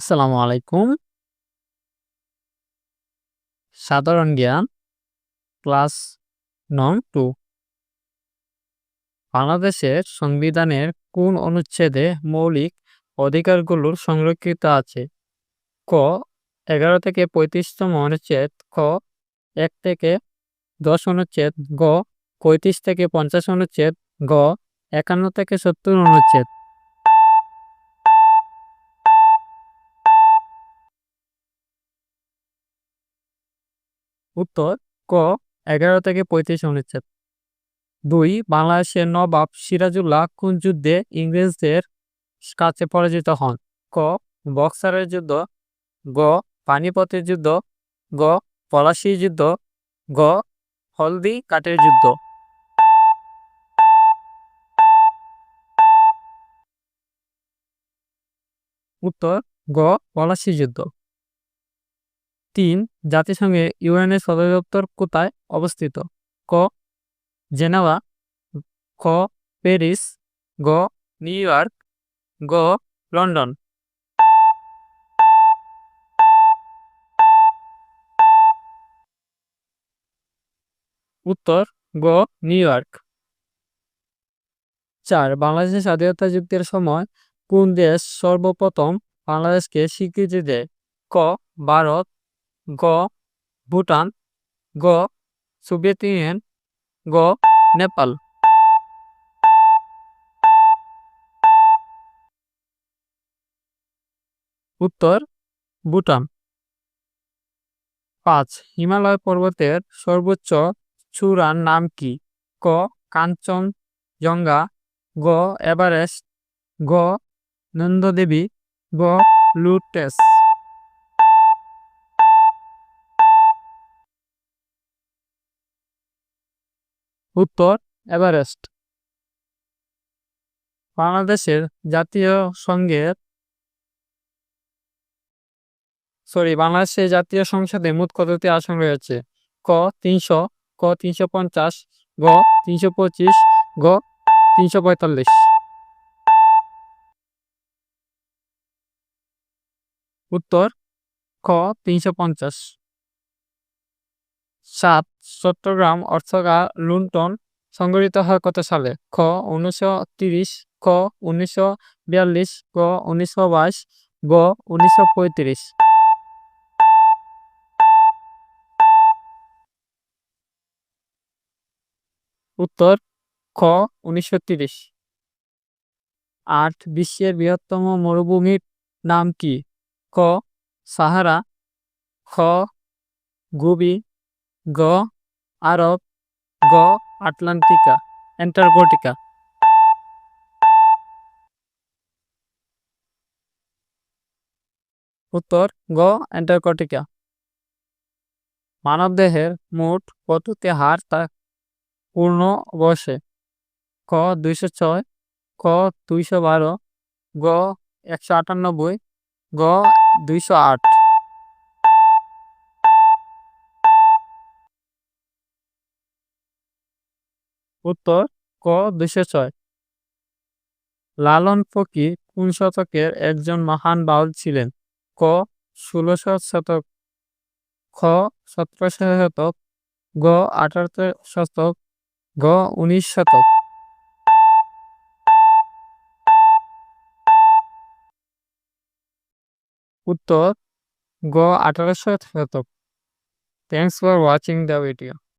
আসসালামু আলাইকুম। সাধারণ জ্ঞান, ক্লাস নং টু বাংলাদেশের সংবিধানের কোন অনুচ্ছেদে মৌলিক অধিকারগুলো সংরক্ষিত আছে? ক. ১১ থেকে পঁয়ত্রিশতম অনুচ্ছেদ খ. এক থেকে ১০ অনুচ্ছেদ গ. ৩৫ থেকে ৫০ অনুচ্ছেদ ঘ. ৫১ থেকে ৭০ অনুচ্ছেদ উত্তর, ক ১১ থেকে ৩৫ অনুচ্ছেদ দুই, বাংলাদেশের নবাব সিরাজউল্লাহ কোন যুদ্ধে ইংরেজদের কাছে পরাজিত হন? ক, বক্সারের যুদ্ধ। গ, পানিপথের যুদ্ধ। গ পলাশীর যুদ্ধ। গ, হলদি কাঠের যুদ্ধ। উত্তর, গ, পলাশী যুদ্ধ। তিন জাতিসংঘে ইউএনের সদর দপ্তর কোথায় অবস্থিত? ক জেনেভা খ প্যারিস, গ নিউ ইয়র্ক, গ লন্ডন। উত্তর, গ নিউ ইয়র্ক। চার বাংলাদেশের স্বাধীনতা যুদ্ধের সময় কোন দেশ সর্বপ্রথম বাংলাদেশকে স্বীকৃতি দেয়? ক ভারত গ, ভুটান, গ, সোভিয়েত ইউনিয়ন, গ, নেপাল। উত্তর, ভুটান। পাঁচ, হিমালয় পর্বতের সর্বোচ্চ চূড়ার নাম কি? ক কাঞ্চনজঙ্ঘা গ, এভারেস্ট। গ, নন্দদেবী। গ, লুটেস। উত্তর, এভারেস্ট। বাংলাদেশের জাতীয় সংঘের সরি, বাংলাদেশের জাতীয় সংসদে মোট কতটি আসন রয়েছে? ক, তিনশো ক, তিনশো পঞ্চাশ, গ, তিনশো পঁচিশ, গ, তিনশো পঁয়তাল্লিশ। উত্তর, খ, তিনশো পঞ্চাশ। সাত চট্টগ্রাম অর্থকার লুণ্ঠন সংগঠিত হয় কত সালে? খ, উনিশশো তিরিশ খ উনিশশো বিয়াল্লিশ, গ, উনিশশো বাইশ, গ, উনিশশো পঁয়ত্রিশ। উত্তর, খ, উনিশশো তিরিশ। আট, বিশ্বের বৃহত্তম মরুভূমির নাম কি? ক, সাহারা। খ, গুবি। গ, আরব, গ, আটলান্টিকা, অ্যান্টার্কটিকা। উত্তর, গ, অ্যান্টার্কটিকা। মানবদেহের মোট কতটি হাড় তা পূর্ণ বয়সে? ক, দুইশো ছয়, ক, দুইশো বারো, গ, একশো আটানব্বই, গ, দুইশো আট। উত্তর ক দুইশো ছয়। লালন ফকির কোন শতকের একজন মহান বাউল ছিলেন? ক ষোলোশো শতক, খ সতেরোশো শতক, গ আঠারোশো শতক, গ উনিশ শতক। উত্তর গ আঠারোশো শতক। Thanks for watching the video